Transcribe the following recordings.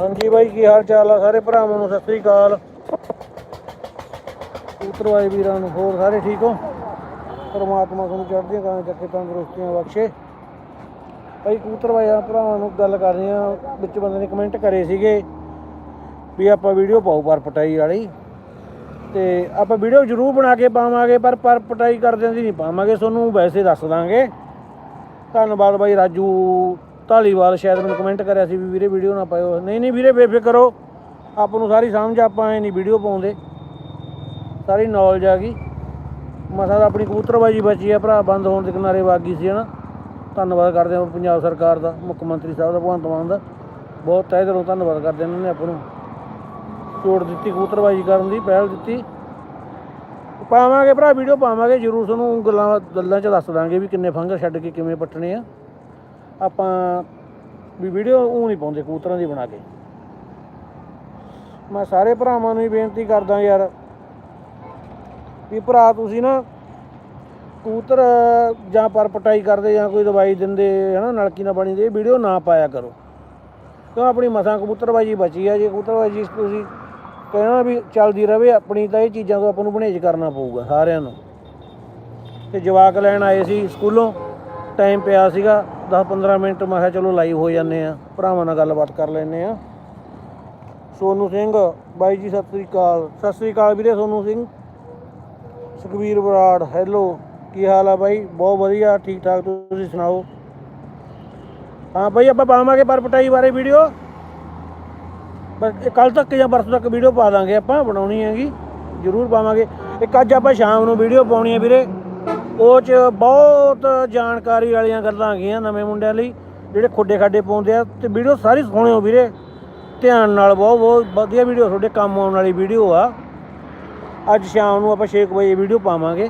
ਹਾਂਜੀ ਬਾਈ, ਕੀ ਹਾਲ ਚਾਲ ਆ ਸਾਰੇ ਭਰਾਵਾਂ ਨੂੰ? ਸਤਿ ਸ੍ਰੀ ਅਕਾਲ। ਕਬੂਤਰਵਾਈ ਵੀਰਾਂ ਨੂੰ ਹੋਰ ਸਾਰੇ ਠੀਕ ਹੋ? ਪਰਮਾਤਮਾ ਤੁਹਾਨੂੰ ਚੜ੍ਹਦੀਆਂ ਕਰਾਂ ਚੱਕੇ ਤੰਦਰੁਸਤੀਆਂ ਬਖਸ਼ੇ। ਭਾਈ ਕਬੂਤਰਵਾਈ ਭਰਾਵਾਂ ਨੂੰ ਗੱਲ ਕਰ ਰਹੇ ਆ ਵਿੱਚ ਬੰਦੇ ਨੇ ਕਮੈਂਟ ਕਰੇ ਸੀਗੇ ਵੀ ਆਪਾਂ ਵੀਡੀਓ ਪਾਓ ਪਰ ਪਟਾਈ ਵਾਲੀ। ਤੇ ਆਪਾਂ ਵੀਡੀਓ ਜ਼ਰੂਰ ਬਣਾ ਕੇ ਪਾਵਾਂਗੇ, ਪਰ ਪਰ ਪਟਾਈ ਕਰਦਿਆਂ ਦੀ ਨਹੀਂ ਪਾਵਾਂਗੇ। ਤੁਹਾਨੂੰ ਵੈਸੇ ਦੱਸ ਦਾਂਗੇ। ਧੰਨਵਾਦ ਬਾਈ, ਰਾਜੂ। ਢਾਲੀਵਾਲ ਸ਼ਾਇਦ ਮੈਨੂੰ ਕਮੈਂਟ ਕਰਿਆ ਸੀ ਵੀ ਵੀਰੇ ਵੀਡੀਓ ਨਾ ਪਾਇਓ। ਨਹੀਂ ਨਹੀਂ ਵੀਰੇ, ਬੇਫਿਕਰ ਹੋ ਆਪ ਨੂੰ ਸਾਰੀ ਸਮਝ ਆਪਾਂ ਐ ਨਹੀਂ ਵੀਡੀਓ ਪਾਉਂਦੇ। ਸਾਰੀ ਨੌਲੇਜ ਆ ਗਈ। ਮਸਾ ਤਾਂ ਆਪਣੀ ਕਬੂਤਰਬਾਜੀ ਬਚੀ ਆ, ਭਰਾ, ਬੰਦ ਹੋਣ ਦੇ ਕਿਨਾਰੇ ਵਾਗੀ ਸੀ, ਹਨਾ। ਧੰਨਵਾਦ ਕਰਦੇ ਹਾਂ ਪੰਜਾਬ ਸਰਕਾਰ ਦਾ, ਮੁੱਖ ਮੰਤਰੀ ਸਾਹਿਬ ਦਾ, ਭਗਵੰਤ ਮਾਨ ਦਾ। ਬਹੁਤ ਤਹਿ ਦਿਲੋਂ ਧੰਨਵਾਦ ਕਰਦੇ ਇਹਨਾਂ ਨੇ ਆਪਾਂ ਨੂੰ। ਛੋੜ ਦਿੱਤੀ, ਕਬੂਤਰਬਾਜੀ ਕਰਨ ਦੀ, ਪਹਿਲ ਦਿੱਤੀ। ਪਾਵਾਂਗੇ ਭਰਾ ਵੀਡੀਓ ਪਾਵਾਂਗੇ, ਜਰੂਰ ਤੁਹਾਨੂੰ ਗੱਲਾਂ ਗੱਲਾਂ 'ਚ ਦੱਸ ਦਾਂਗੇ ਵੀ ਕਿੰਨੇ ਫੰਗਰ ਛੱਡ ਕੇ ਕਿਵੇਂ ਪੱਟਣੇ ਆ। ਆਪਾਂ ਵੀ ਵੀਡੀਓ ਉਹ ਨਹੀਂ ਪਾਉਂਦੇ ਕਬੂਤਰਾਂ ਦੀ ਬਣਾ ਕੇ। ਮੈਂ ਸਾਰੇ ਭਰਾਵਾਂ ਨੂੰ ਹੀ ਬੇਨਤੀ ਕਰਦਾ ਯਾਰ ਵੀ ਭਰਾ ਤੁਸੀਂ ਨਾ ਕਬੂਤਰ ਜਾਂ ਪਰ ਪਟਾਈ ਕਰਦੇ ਜਾਂ ਕੋਈ ਦਵਾਈ ਦਿੰਦੇ, ਹਨਾ, ਨਲਕੀ ਨਾਲ ਪਾਣੀ ਦੇ ਵੀਡੀਓ ਨਾ ਪਾਇਆ ਕਰੋ। ਕਿਉਂ? ਆਪਣੀ ਮਸਾਂ ਕਬੂਤਰਬਾਜੀ ਬਚੀ ਆ। ਜੇ ਕਬੂਤਰਬਾਜੀ ਤੁਸੀਂ ਕਹਿਣਾ ਵੀ ਚੱਲਦੀ ਰਵੇ, ਆਪਣੀ ਤਾਂ ਇਹ ਚੀਜ਼ਾਂ ਤੋਂ ਆਪਾਂ ਨੂੰ ਬਣੇਜ ਕਰਨਾ ਪਊਗਾ ਸਾਰਿਆਂ ਨੂੰ। ਤੇ ਜਵਾਕ ਲੈਣ ਆਏ ਸੀ ਸਕੂਲੋਂ। ਟਾਈਮ ਪਿਆ ਸੀਗਾ 10-15 ਮਿੰਟ, ਮੈਂ ਕਿਹਾ ਚਲੋ ਲਾਈਵ ਹੋ ਜਾਂਦੇ ਆ ਭਰਾਵਾਂ ਨਾਲ ਗੱਲਬਾਤ ਕਰ ਲੈਂਦੇ ਆ ਸੋਨੂ ਸਿੰਘ, ਬਾਈ ਜੀ, ਸਤਿ ਸ੍ਰੀ ਅਕਾਲ। ਸਤਿ ਸ੍ਰੀ ਅਕਾਲ ਵੀਰੇ ਸੋਨੂ ਸਿੰਘ। ਸੁਖਵੀਰ ਬਰਾੜ ਹੈਲੋ ਕੀ ਹਾਲ ਆ ਬਾਈ? ਬਹੁਤ ਵਧੀਆ ਠੀਕ ਠਾਕ ਤੁਸੀਂ ਸੁਣਾਓ? ਹਾਂ ਬਾਈ, ਆਪਾਂ ਪਾਵਾਂਗੇ ਪਰ ਪਟਾਈ ਬਾਰੇ ਵੀਡੀਓ ਬਸ ਕੱਲ ਤੱਕ ਜਾਂ ਪਰਸੋਂ ਤੱਕ ਵੀਡੀਓ ਪਾ ਦਾਂਗੇ ਆਪਾਂ, ਬਣਾਉਣੀ ਹੈਗੀ। ਜ਼ਰੂਰ ਪਾਵਾਂਗੇ। ਇੱਕ ਅੱਜ ਆਪਾਂ ਸ਼ਾਮ ਨੂੰ ਵੀਡੀਓ ਪਾਉਣੀ ਹੈ ਵੀਰੇ। ਉਹ ਚ ਬਹੁਤ ਜਾਣਕਾਰੀ ਵਾਲੀਆਂ ਗੱਲਾਂ ਹੈਗੀਆਂ ਨਵੇਂ ਮੁੰਡਿਆਂ ਲਈ, ਜਿਹੜੇ ਖੁੱਡੇ ਖਾਡੇ ਪਾਉਂਦੇ ਆ, ਤੇ ਵੀਡੀਓ ਸਾਰੀ ਸੁਣਿਓ ਵੀਰੇ। ਧਿਆਨ ਨਾਲ ਬਹੁਤ ਬਹੁਤ ਵਧੀਆ ਵੀਡੀਓ ਤੁਹਾਡੇ ਕੰਮ ਆਉਣ ਵਾਲੀ ਵੀਡੀਓ ਆ। ਅੱਜ ਸ਼ਾਮ ਨੂੰ ਆਪਾਂ 6 ਵਜੇ ਵੀਡੀਓ ਪਾਵਾਂਗੇ।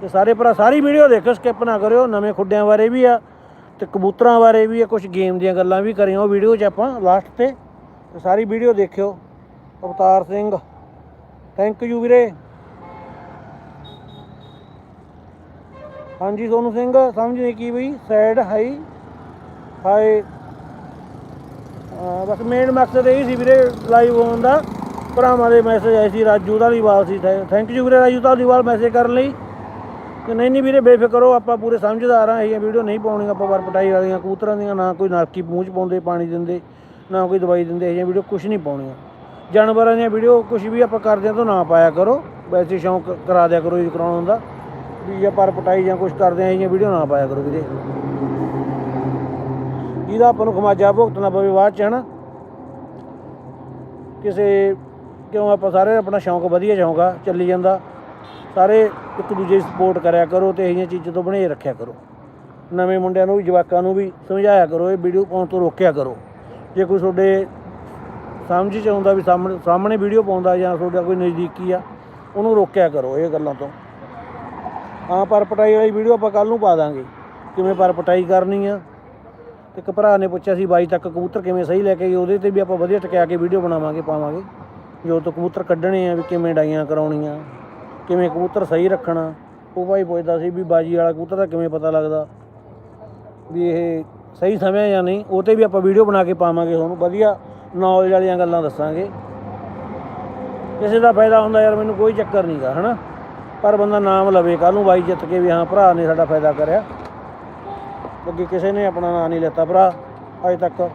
ਤੇ ਸਾਰੇ ਭਰਾ, ਸਾਰੀ ਵੀਡੀਓ ਦੇਖੋ ਸਕਿਪ ਨਾ ਕਰਿਓ, ਨਵੇਂ ਖੁੱਡਿਆਂ ਬਾਰੇ ਵੀ ਆ, ਤੇ ਕਬੂਤਰਾਂ ਬਾਰੇ ਵੀ ਆ ਕੁਝ ਗੇਮ ਦੀਆਂ ਗੱਲਾਂ ਵੀ ਕਰੀਆਂ ਉਹ ਵੀਡੀਓ 'ਚ ਆਪਾਂ ਲਾਸਟ ਤੇ। ਤੇ ਸਾਰੀ ਵੀਡੀਓ ਦੇਖਿਓ। ਅਵਤਾਰ ਸਿੰਘ ਥੈਂਕ ਯੂ ਵੀਰੇ। ਹਾਂਜੀ, ਸੋਨੂ ਸਿੰਘ, ਸਮਝ ਨਹੀਂ ਕੀ ਬਈ ਸੈਡ ਹਾਈ ਹਾਈ ਬਸ ਮੇਨ ਮਕਸਦ ਇਹ ਸੀ ਵੀਰੇ ਲਾਈਵ ਹੋਣ ਦਾ। ਭਰਾਵਾਂ ਦੇ ਮੈਸੇਜ ਆਏ ਸੀ, ਰਾਜੂ ਧਾਲੀਵਾਲ ਸੀ। ਥੈਂਕ ਯੂ ਵੀਰੇ, ਰਾਜੂ ਧਾਲੀਵਾਲ ਮੈਸੇਜ ਕਰਨ ਲਈ। ਕਿ ਨਹੀਂ ਨਹੀਂ ਵੀਰੇ, ਬੇਫਿਕਰ ਹੋ ਆਪਾਂ ਪੂਰੇ ਸਮਝਦਾਰ ਆ ਇਹ ਵੀਡੀਓ ਨਹੀਂ ਪਾਉਣੀਆਂ, ਆਪਾਂ ਵਰ ਪਟਾਈ ਵਾਲੀਆਂ ਕੂਤਰਾਂ ਦੀਆਂ, ਨਾ ਕੋਈ ਨਲਕੀ ਪੂੰਝ ਪਾਉਂਦੇ, ਪਾਣੀ ਦਿੰਦੇ, ਨਾ ਕੋਈ ਦਵਾਈ ਦਿੰਦੇ, ਇਹ ਵੀਡੀਓ ਕੁਝ ਨਹੀਂ ਪਾਉਣੀਆਂ। ਜਾਨਵਰਾਂ ਦੀਆਂ ਵੀਡੀਓ ਕੁਝ ਵੀ ਆਪਾਂ ਕਰਦੇ ਹਾਂ ਤਾਂ ਨਾ ਪਾਇਆ ਕਰੋ। ਵੈਸੇ ਸ਼ੌਂਕ ਕਰਾ ਦਿਆ ਕਰੋ ਜੀ ਕਰਾਉਣ ਦਾ। ਵੀ ਜਾਂ ਪਰ ਪਟਾਈ ਜਾਂ ਕੁਝ ਕਰਦੇ ਆ, ਇਹ ਵੀਡੀਓ ਨਾ ਪਾਇਆ ਕਰੋ ਵੀਰੇ। ਇਹਦਾ ਆਪਾਂ ਨੂੰ ਖਮਾਜਾ ਭੁਗਤਣਾ ਪਵੇ ਬਾਅਦ ਚ, ਹਨਾ? ਕਿਸੇ, ਕਿਉਂ ਆਪਾਂ ਸਾਰੇ ਆਪਣਾ ਸ਼ੌਂਕ ਵਧੀਆ ਸ਼ੌਂਕ ਆ, ਚੱਲੀ ਜਾਂਦਾ। ਸਾਰੇ ਇੱਕ ਦੂਜੇ ਦੀ ਸਪੋਰਟ ਕਰਿਆ ਕਰੋ ਤੇ ਇਹੀਆਂ ਚੀਜ਼ਾਂ ਤੋਂ ਬਣੇ ਰੱਖਿਆ ਕਰੋ। ਨਵੇਂ ਮੁੰਡਿਆਂ ਨੂੰ ਵੀ, ਜਵਾਕਾਂ ਨੂੰ ਵੀ ਸਮਝਾਇਆ ਕਰੋ, ਇਹ ਵੀਡੀਓ ਪਾਉਣ ਤੋਂ ਰੋਕਿਆ ਕਰੋ। ਜੇ ਕੋਈ ਤੁਹਾਡੇ ਸਮਝ ਚ ਆਉਂਦਾ ਵੀ ਸਾਹਮਣੇ ਸਾਹਮਣੇ ਵੀਡੀਓ ਪਾਉਂਦਾ ਜਾਂ ਤੁਹਾਡਾ ਕੋਈ ਨਜ਼ਦੀਕੀ ਆ, ਉਹਨੂੰ ਰੋਕਿਆ ਕਰੋ ਇਹ ਗੱਲਾਂ ਤੋਂ। ਹਾਂ, ਪਰ ਪਟਾਈ ਵਾਲੀ ਵੀਡੀਓ ਆਪਾਂ ਕੱਲ ਨੂੰ ਪਾ ਦਾਂਗੇ। ਕਿਵੇਂ ਪਰ ਪਟਾਈ ਕਰਨੀ ਆ। ਇੱਕ ਭਰਾ ਨੇ ਪੁੱਛਿਆ ਸੀ, ਬਾਈ, ਤੱਕ ਕਬੂਤਰ ਕਿਵੇਂ ਸਹੀ ਲੈ ਕੇ ਗਏ? ਉਹਦੇ ਤੇ ਵੀ ਆਪਾਂ ਵਧੀਆ ਟਕਿਆ ਕੇ ਵੀਡੀਓ ਬਣਾਵਾਂਗੇ, ਪਾਵਾਂਗੇ। ਜੋ ਤੋਂ ਕਬੂਤਰ ਕੱਢਣੇ ਆ ਵੀ ਕਿਵੇਂ ਡਾਈਆਂ ਕਰਾਉਣੀਆਂ, ਕਿਵੇਂ ਕਬੂਤਰ ਸਹੀ ਰੱਖਣਾ। ਉਹ ਭਾਈ ਪੁੱਛਦਾ ਸੀ ਵੀ ਬਾਜੀ ਵਾਲਾ ਕਬੂਤਰ ਦਾ ਕਿਵੇਂ ਪਤਾ ਲੱਗਦਾ? ਵੀ ਇਹ ਸਹੀ ਸਮੇਂ ਜਾਂ ਨਹੀਂ? ਉਹ ਤੇ ਵੀ ਆਪਾਂ ਵੀਡੀਓ ਬਣਾ ਕੇ ਪਾਵਾਂਗੇ ਤੁਹਾਨੂੰ ਵਧੀਆ ਨੌਲੇਜ ਵਾਲੀਆਂ ਗੱਲਾਂ ਦੱਸਾਂਗੇ। ਕਿਸੇ ਦਾ ਫਾਇਦਾ ਹੁੰਦਾ ਯਾਰ, ਮੈਨੂੰ ਕੋਈ ਚੱਕਰ ਨਹੀਂਗਾ ਹਨਾ? ਪਰ ਬੰਦਾ ਨਾਮ ਲਵੇ ਕੱਲ ਨੂੰ ਬਾਈ ਜਿੱਤ ਕੇ ਵੀ ਹਾਂ, ਭਰਾ ਨੇ ਸਾਡਾ ਫਾਇਦਾ ਕਰਿਆ। ਅੱਗੇ ਕਿਸੇ ਨੇ ਆਪਣਾ ਨਾਂ ਨਹੀਂ ਲੈਤਾ ਭਰਾ, ਅਜੇ ਤੱਕ।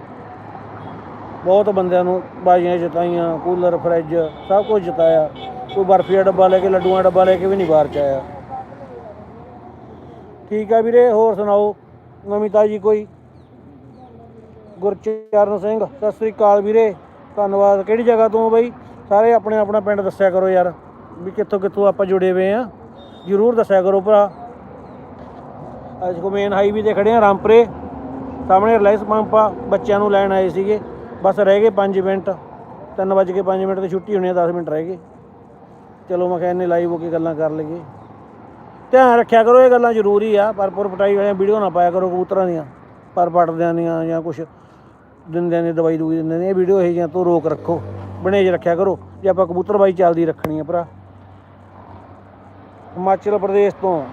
ਬਹੁਤ ਬੰਦਿਆਂ ਨੂੰ ਬਾਈਆਂ ਜਿਤਾਈਆਂ, ਕੂਲਰ, ਫਰਿੱਜ, ਸਭ ਕੁਝ ਜਿਤਾਇਆ। ਕੋਈ ਬਰਫੀ ਦਾ ਡੱਬਾ ਲੈ ਕੇ, ਲੱਡੂਆਂ ਦਾ ਡੱਬਾ ਲੈ ਕੇ ਵੀ ਨਹੀਂ ਬਾਹਰ ਚ ਆਇਆ। ਠੀਕ ਆ ਵੀਰੇ, ਹੋਰ ਸੁਣਾਓ? ਨਵੀਂ ਤਾਜੀ ਕੋਈ? ਗੁਰਚਰਨ ਸਿੰਘ, ਸਤਿ ਸ੍ਰੀ ਅਕਾਲ ਵੀਰੇ। ਧੰਨਵਾਦ। ਕਿਹੜੀ ਜਗ੍ਹਾ ਤੋਂ ਹੋ ਬਈ? ਸਾਰੇ ਆਪਣੇ ਆਪਣਾ ਪਿੰਡ ਦੱਸਿਆ ਕਰੋ ਯਾਰ। ਵੀ ਕਿੱਥੋਂ ਕਿੱਥੋਂ ਆਪਾਂ ਜੁੜੇ ਹੋਏ ਆ ਜਰੂਰ ਦੱਸਿਆ ਕਰੋ ਭਰਾ। ਅੱਜ ਕੋ ਮੇਨ ਹਾਈਵੇ ਤੇ ਖੜੇ ਆ ਰਾਮਪਰੇ। ਸਾਹਮਣੇ ਰਿਲਾਇੰਸ ਪੰਪ ਆ, ਬੱਚਿਆਂ ਨੂੰ ਲੈਣ ਆਏ ਸੀਗੇ। ਬਸ ਰਹਿ ਗਏ 5 ਮਿੰਟ। 3 ਵਜੇ ਕੇ 5 ਮਿੰਟ ਤੇ ਛੁੱਟੀ ਹੋਣੀ ਆ 10 ਮਿੰਟ ਰਹਿ ਗਏ। ਚਲੋ ਮੈਂ ਕਹਿੰਨੇ ਲਾਈਵ ਹੋ ਕੇ ਗੱਲਾਂ ਕਰ ਲਈਏ। ਧਿਆਨ ਰੱਖਿਆ ਕਰੋ, ਇਹ ਗੱਲਾਂ ਜ਼ਰੂਰੀ ਆ। ਪਰ ਪੁਰ ਪਟਾਈ ਵਾਲੀਆਂ ਵੀਡੀਓ ਨਾ ਪਾਇਆ ਕਰੋ, ਕਬੂਤਰਾਂ ਦੀਆਂ, ਪਰ ਪਟਦਿਆਂ ਦੀਆਂ ਜਾਂ ਕੁਝ ਦਿੰਦਿਆਂ ਦੀ ਦਵਾਈ ਦੂਈ ਦਿੰਦੇ ਨੇ ਇਹ ਵੀਡੀਓ ਇਹ ਜਾਂ ਤੋਂ ਰੋਕ ਰੱਖੋ। ਬਣੇਜ ਰੱਖਿਆ ਕਰੋ। ਜੇ ਆਪਾਂ ਕਬੂਤਰਬਾਈ ਚੱਲਦੀ ਰੱਖਣੀ ਆ ਭਰਾ। ਹਿਮਾਚਲ ਪ੍ਰਦੇਸ਼ ਤੋਂ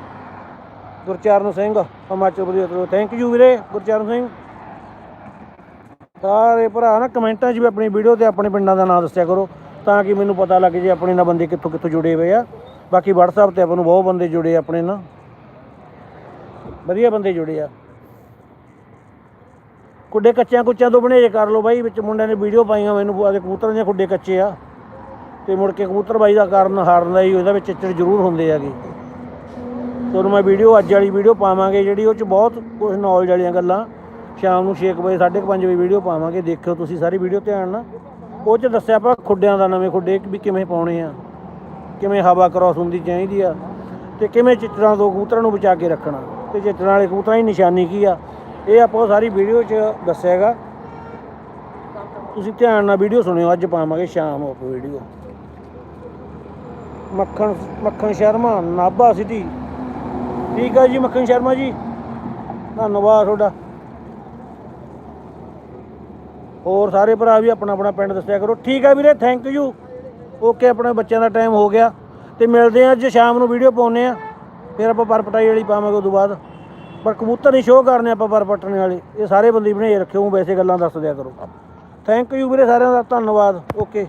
ਗੁਰਚਰਨ ਸਿੰਘ, ਹਿਮਾਚਲ ਪ੍ਰਦੇਸ਼ ਤੋਂ। ਥੈਂਕ ਯੂ ਵੀਰੇ, ਗੁਰਚਰਨ ਸਿੰਘ। ਸਾਰੇ ਭਰਾ ਨਾ ਕਮੈਂਟਾਂ 'ਚ ਵੀ ਆਪਣੀ ਵੀਡੀਓ ਤੇ ਆਪਣੇ ਪਿੰਡਾਂ ਦਾ ਨਾਮ ਦੱਸਿਆ ਕਰੋ, ਤਾਂ ਕਿ ਮੈਨੂੰ ਪਤਾ ਲੱਗ ਜੇ ਆਪਣੇ ਨਾਲ ਬੰਦੇ ਕਿੱਥੋਂ ਕਿੱਥੋਂ ਜੁੜੇ ਹੋਏ ਆ। ਬਾਕੀ WhatsApp ਤੇ ਆਪਾਂ ਨੂੰ ਬਹੁਤ ਬੰਦੇ ਜੁੜੇ ਆਪਣੇ ਨਾਲ। ਵਧੀਆ ਬੰਦੇ ਜੁੜੇ ਆ। ਕੁੱਡੇ ਕੱਚਿਆਂ ਕੁੱਚਿਆਂ ਤੋਂ ਬਣੇਜ ਕਰ ਲਓ ਬਾਈ, ਵਿੱਚ ਮੁੰਡਿਆਂ ਨੇ ਵੀਡੀਓ ਪਾਈਆਂ, ਮੈਨੂੰ ਆਦੇ ਕਬੂਤਰਾਂ ਦੇ ਕੁੱਡੇ ਕੱਚੇ ਆ। ਤੇ ਮੁੜ ਕੇ ਕਬੂਤਰ ਬਾਈ ਦਾ ਕਾਰਨ ਹਾਰਨ ਦਾ ਹੀ ਉਹਦੇ ਵਿੱਚ ਚਿੱਚੜ ਜ਼ਰੂਰ ਹੁੰਦੇ ਆਗੇ ਤੁਹਾਨੂੰ ਮੈਂ ਵੀਡੀਓ, ਅੱਜ ਵਾਲੀ ਵੀਡੀਓ ਪਾਵਾਂਗੇ ਜਿਹੜੀ ਉਹ ਚ ਬਹੁਤ ਕੁਝ ਨੌਲੇਜ ਵਾਲੀਆਂ ਗੱਲਾਂ। ਸ਼ਾਮ ਨੂੰ 6 ਵਜੇ 5:30 ਵਜੇ ਵੀਡੀਓ ਪਾਵਾਂਗੇ, ਦੇਖਿਓ ਤੁਸੀਂ ਸਾਰੀ ਵੀਡੀਓ ਧਿਆਨ ਨਾਲ। ਉਹ ਚ ਦੱਸਿਆ ਆਪਾਂ ਖੁੱਡਿਆਂ ਦਾ, ਨਵੇਂ ਖੁੱਡੇ ਵੀ ਕਿਵੇਂ ਪਾਉਣੇ ਆ, ਕਿਵੇਂ ਹਵਾ ਕ੍ਰਾਸ ਹੁੰਦੀ ਚਾਹੀਦੀ ਆ ਤੇ ਕਿਵੇਂ ਚਿੱਤਰਾਂ ਤੋਂ ਕਬੂਤਰਾਂ ਨੂੰ ਬਚਾ ਕੇ ਰੱਖਣਾ। ਤੇ ਚਿੱਤਰਾਂ ਵਾਲੇ ਕਬੂਤਰਾਂ ਦੀ ਨਿਸ਼ਾਨੀ ਕੀ ਆ, ਇਹ ਆਪਾਂ ਉਹ ਸਾਰੀ ਵੀਡੀਓ 'ਚ ਦੱਸਿਆ ਹੈਗਾ। ਤੁਸੀਂ ਧਿਆਨ ਨਾਲ ਵੀਡੀਓ ਸੁਣਿਓ, ਅੱਜ ਪਾਵਾਂਗੇ ਸ਼ਾਮ ਨੂੰ ਵੀਡੀਓ। ਮੱਖਣ ਮੱਖਣ ਸ਼ਰਮਾ, ਨਾਭਾ ਸਿਟੀ ਠੀਕ ਆ ਜੀ ਮੱਖਣ ਸ਼ਰਮਾ ਜੀ? ਧੰਨਵਾਦ ਤੁਹਾਡਾ। ਹੋਰ ਸਾਰੇ ਭਰਾ ਵੀ ਆਪਣਾ ਆਪਣਾ ਪਿੰਡ ਦੱਸਿਆ ਕਰੋ। ਠੀਕ ਆ ਵੀਰੇ ਥੈਂਕ ਯੂ ਓਕੇ ਆਪਣੇ ਬੱਚਿਆਂ ਦਾ ਟਾਈਮ ਹੋ ਗਿਆ। ਤੇ ਮਿਲਦੇ ਆ ਅੱਜ, ਸ਼ਾਮ ਨੂੰ ਵੀਡੀਓ ਪਾਉਨੇ ਆ। ਫਿਰ ਆਪਾਂ ਪਰਪਟਾਈ ਵਾਲੀ ਪਾਵਾਂਗੇ ਉਦੋਂ ਬਾਅਦ। ਪਰ ਕਬੂਤਰ ਨਹੀਂ ਸ਼ੋਅ ਕਰਨੇ ਆਪਾਂ ਪਰ ਪੱਟਣੇ ਵਾਲੇ। ਇਹ ਸਾਰੇ ਬੰਦੇ ਬਣੇ ਰੱਖਿਓ ਵੈਸੇ ਗੱਲਾਂ ਦੱਸ ਦਿਆ ਕਰੋ। ਥੈਂਕ ਯੂ ਵੀਰੇ ਸਾਰਿਆਂ ਦਾ, ਧੰਨਵਾਦ। ਓਕੇ